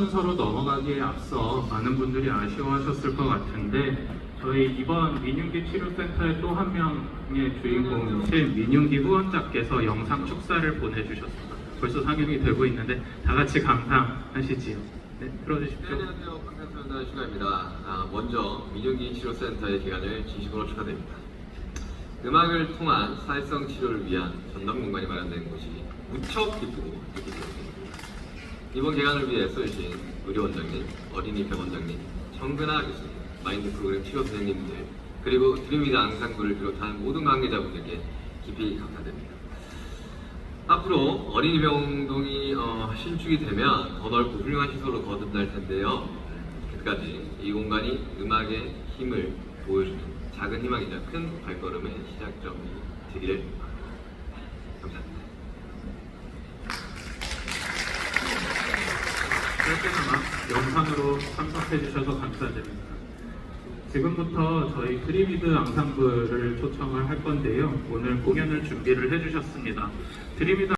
순서로 넘어가기에 앞서 많은 분들이 아쉬워하셨을 것 같은데 저희 이번 민윤기 치료센터의 또 한 명의 주인공이신 민윤기 후원자께서 영상 축사를 보내주셨습니다. 벌써 상영이 되고 있는데 다 같이 감상하시지요. 네, 들어주십시오. 안녕하세요. 방탄소년단 슈가입니다. 아, 먼저 민용기 치료센터의 개관을 진심으로 축하드립니다. 음악을 통한 사회성 치료를 위한 전담 공간이 마련된 곳이 무척 기쁘고 뜻깊습니다. 이번 개관을 위해 써주신 의료원장님, 어린이 병원장님, 정근아 교수님, 마인드 프로그램 치료 선생님들, 그리고 드림이드 앙상블을 비롯한 모든 관계자분들께 깊이 감사드립니다. 앞으로 어린이 병동이 어, 신축이 되면 더 넓고 훌륭한 시설로 거듭날 텐데요. 그때까지 이 공간이 음악의 힘을 보여주는 작은 희망이자 큰 발걸음의 시작점이 되기를 감사합니다. 짧게나마 영상으로 참석해 주셔서 감사드립니다. 지금부터 저희 드리미드 앙상블을 초청을 할 건데요. 오늘 공연을 준비를 해주셨습니다. 드리미드